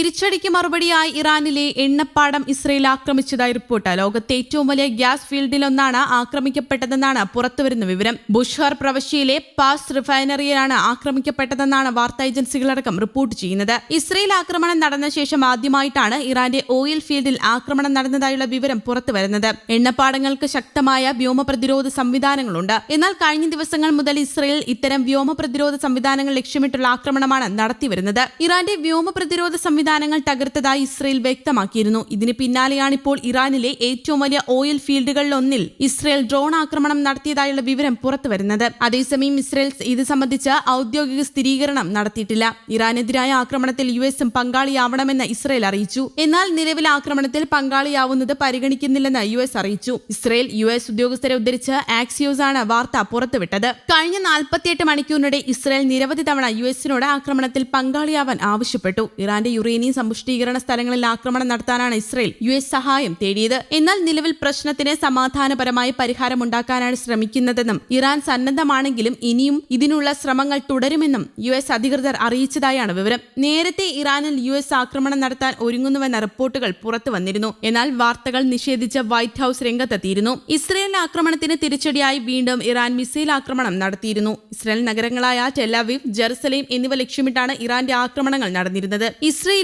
തിരിച്ചടിക്ക് മറുപടിയായി ഇറാനിലെ എണ്ണപ്പാടം ഇസ്രയേൽ ആക്രമിച്ചതായി റിപ്പോർട്ട്. ലോകത്തെ ഏറ്റവും വലിയ ഗ്യാസ് ഫീൽഡിലൊന്നാണ് ആക്രമിക്കപ്പെട്ടതെന്നാണ് പുറത്തുവരുന്ന വിവരം. ബുഷ്ഹർ പ്രവശ്യയിലെ പാസ് റിഫൈനറിയിലാണ് ആക്രമിക്കപ്പെട്ടതെന്നാണ് വാർത്താ ഏജൻസികളടക്കം റിപ്പോർട്ട് ചെയ്യുന്നത്. ഇസ്രയേൽ ആക്രമണം നടന്ന ശേഷം ആദ്യമായിട്ടാണ് ഇറാന്റെ ഓയിൽ ഫീൽഡിൽ ആക്രമണം നടന്നതായുള്ള വിവരം പുറത്തുവരുന്നത്. എണ്ണപ്പാടങ്ങൾക്ക് ശക്തമായ വ്യോമ പ്രതിരോധ സംവിധാനങ്ങളുണ്ട്. എന്നാൽ കഴിഞ്ഞ ദിവസങ്ങൾ മുതൽ ഇസ്രയേൽ ഇത്തരം വ്യോമ പ്രതിരോധ സംവിധാനങ്ങൾ ലക്ഷ്യമിട്ടുള്ള ആക്രമണമാണ് നടത്തിവരുന്നത്. ഇറാന്റെ വ്യോമ പ്രതിരോധ സംവിധാനങ്ങൾ തകർത്തതായി ഇസ്രയേൽ വ്യക്തമാക്കിയിരുന്നു. ഇതിന് പിന്നാലെയാണ് ഇപ്പോൾ ഇറാനിലെ ഏറ്റവും വലിയ ഓയിൽ ഫീൽഡുകളിലൊന്നിൽ ഇസ്രയേൽ ഡ്രോൺ ആക്രമണം നടത്തിയതായുള്ള വിവരം പുറത്തുവരുന്നത്. അതേസമയം ഇസ്രയേൽ ഇത് സംബന്ധിച്ച് ഔദ്യോഗിക സ്ഥിരീകരണം നടത്തിയിട്ടില്ല. ഇറാനെതിരായ ആക്രമണത്തിൽ യു എസും പങ്കാളിയാവണമെന്ന് ഇസ്രയേൽ അറിയിച്ചു. എന്നാൽ നിലവിലെ ആക്രമണത്തിൽ പങ്കാളിയാവുന്നത് പരിഗണിക്കുന്നില്ലെന്ന് യു എസ് അറിയിച്ചു. ഇസ്രയേൽ യു എസ് ഉദ്യോഗസ്ഥരെ ഉദ്ധരിച്ച് ആക്സിയോസ് ആണ് വാർത്ത പുറത്തുവിട്ടത്. കഴിഞ്ഞ നാൽപ്പത്തിയെട്ട് മണിക്കൂറിനിടെ ഇസ്രയേൽ നിരവധി തവണ യു എസിനോട് ആക്രമണത്തിൽ പങ്കാളിയാവാൻ ആവശ്യപ്പെട്ടു. ഇറാന്റെ യുറേനിയം സമ്പുഷ്ടീകരണ സ്ഥലങ്ങളിൽ ആക്രമണം നടത്താനാണ് ഇസ്രയേൽ യു എസ് സഹായം തേടിയത്. എന്നാൽ നിലവിൽ പ്രശ്നത്തിന് സമാധാനപരമായി പരിഹാരമുണ്ടാക്കാനാണ് ശ്രമിക്കുന്നതെന്നും ഇറാൻ സന്നദ്ധമാണെങ്കിലും ഇനിയും ഇതിനുള്ള ശ്രമങ്ങൾ തുടരുമെന്നും യു എസ് അധികൃതർ അറിയിച്ചതായാണ് വിവരം. നേരത്തെ ഇറാനിൽ യു എസ് ആക്രമണം നടത്താൻ ഒരുങ്ങുന്നുവെന്ന റിപ്പോർട്ടുകൾ പുറത്തു വന്നിരുന്നു. എന്നാൽ വാർത്തകൾ നിഷേധിച്ച വൈറ്റ് ഹൌസ് രംഗത്തെത്തിയിരുന്നു. ഇസ്രയേൽ ആക്രമണത്തിന് തിരിച്ചടിയായി വീണ്ടും ഇറാൻ മിസൈൽ ആക്രമണം നടത്തിയിരുന്നു. ഇസ്രയേൽ നഗരങ്ങളായ ടെലാവീവ് ജെറുസലേം എന്നിവ ലക്ഷ്യമിട്ടാണ് ഇറാന്റെ ആക്രമണങ്ങൾ നടന്നിരുന്നത്.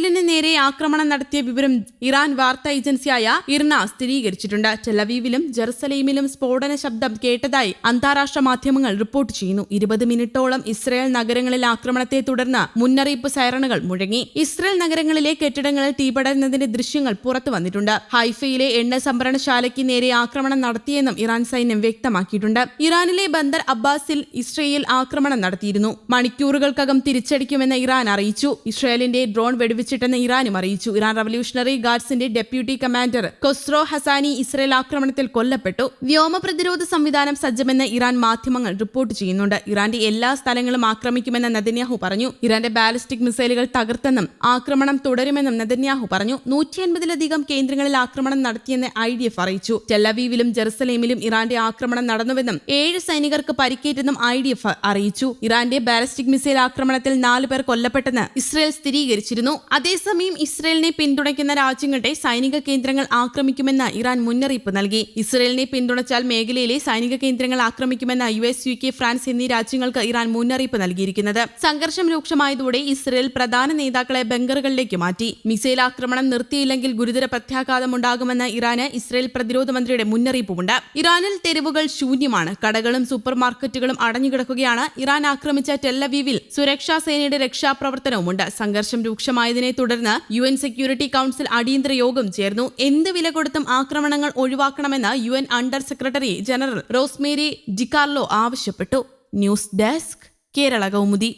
ഇസ്രയേലിന് നേരെ ആക്രമണം നടത്തിയ വിവരം ഇറാൻ വാർത്താ ഏജൻസിയായ ഇർന സ്ഥിരീകരിച്ചിട്ടുണ്ട്. ടെലവീവിലും ജെറുസലേമിലും സ്ഫോടന ശബ്ദം കേട്ടതായി അന്താരാഷ്ട്ര മാധ്യമങ്ങൾ റിപ്പോർട്ട് ചെയ്യുന്നു. ഇരുപത് മിനിറ്റോളം ഇസ്രയേൽ നഗരങ്ങളിൽ ആക്രമണത്തെ തുടർന്ന് മുന്നറിയിപ്പ് സൈറണുകൾ മുഴങ്ങി. ഇസ്രയേൽ നഗരങ്ങളിലെ കെട്ടിടങ്ങളിൽ തീപടരുന്നതിന്റെ ദൃശ്യങ്ങൾ പുറത്തു വന്നിട്ടുണ്ട്. ഹൈഫയിലെ എണ്ണ സംഭരണശാലയ്ക്ക് നേരെ ആക്രമണം നടത്തിയെന്നും ഇറാൻ സൈന്യം വ്യക്തമാക്കിയിട്ടുണ്ട്. ഇറാനിലെ ബന്ദർ അബ്ബാസിൽ ഇസ്രയേൽ ആക്രമണം നടത്തിയിരുന്നു. മണിക്കൂറുകൾക്കകം തിരിച്ചടിക്കുമെന്ന് ഇറാൻ അറിയിച്ചു. ഇസ്രയേലിന്റെ ഡ്രോൺ വെടിവെച്ചിട്ടെന്ന് ഇറാനും അറിയിച്ചു. Iran revolutionary ഗാർഡ്സിന്റെ deputy commander Khosro Hasani Israel ആക്രമണത്തിൽ കൊല്ലപ്പെട്ടു. വ്യോമ പ്രതിരോധ സംവിധാനം സജ്ജമെന്ന് ഇറാൻ മാധ്യമങ്ങൾ റിപ്പോർട്ട് ചെയ്യുന്നുണ്ട്. ഇറാന്റെ എല്ലാ സ്ഥലങ്ങളും ആക്രമിക്കുമെന്ന് നദന്യാഹു പറഞ്ഞു. ഇറാന്റെ ബാലിസ്റ്റിക് മിസൈലുകൾ തകർത്തെന്നും ആക്രമണം തുടരുമെന്നും നദന്യാഹു പറഞ്ഞു. നൂറ്റി അൻപതിലധികം കേന്ദ്രങ്ങളിൽ ആക്രമണം നടത്തിയെന്ന് ഐ ഡി എഫ് അറിയിച്ചു. ടെല്ലവീവിലും ജെറുസലേമിലും ഇറാന്റെ ആക്രമണം നടന്നുവെന്നും ഏഴ് സൈനികർക്ക് പരിക്കേറ്റെന്നും ഐ ഡി എഫ് അറിയിച്ചു. ഇറാന്റെ ബാലിസ്റ്റിക് മിസൈൽ ആക്രമണത്തിൽ നാല് പേർ കൊല്ലപ്പെട്ടെന്ന് ഇസ്രയേൽ സ്ഥിരീകരിച്ചിരുന്നു. അതേസമയം ഇസ്രയേലിനെ പിന്തുണയ്ക്കുന്ന രാജ്യങ്ങളുടെ സൈനിക കേന്ദ്രങ്ങൾ ആക്രമിക്കുമെന്ന് ഇറാൻ മുന്നറിയിപ്പ് നൽകി. ഇസ്രയേലിനെ പിന്തുണച്ചാൽ മേഖലയിലെ സൈനിക കേന്ദ്രങ്ങൾ ആക്രമിക്കുമെന്ന് U S U K France എന്നീ രാജ്യങ്ങൾക്ക് ഇറാൻ മുന്നറിയിപ്പ് നൽകിയിരിക്കുന്നത്. സംഘർഷം രൂക്ഷമായതോടെ ഇസ്രയേൽ പ്രധാന നേതാക്കളെ ബംഗറുകളിലേക്ക് മാറ്റി. മിസൈൽ ആക്രമണം നിർത്തിയില്ലെങ്കിൽ ഗുരുതര പ്രത്യാഘാതം ഉണ്ടാകുമെന്ന് ഇറാന് ഇസ്രയേൽ പ്രതിരോധ മന്ത്രിയുടെ മുന്നറിയിപ്പുമുണ്ട്. ഇറാനിൽ തെരുവുകൾ ശൂന്യമാണ്. കടകളും സൂപ്പർ മാർക്കറ്റുകളും അടഞ്ഞുകിടക്കുകയാണ്. ഇറാൻ ആക്രമിച്ച ടെല്ലവീവിൽ സുരക്ഷാ സേനയുടെ രക്ഷാപ്രവർത്തനവുമുണ്ട്. സംഘർഷം രൂക്ഷമായതിനെ തുടർന്ന് യു എൻ സെക്യൂരിറ്റി കൌൺസിൽ അടിയന്തര യോഗം ചേർന്നു. എന്ത് വില കൊടുത്തും ആക്രമണങ്ങൾ ഒഴിവാക്കണമെന്ന് U N under secretary general Rosemary DiCarlo ആവശ്യപ്പെട്ടു. News desk Kerala Kaumudi.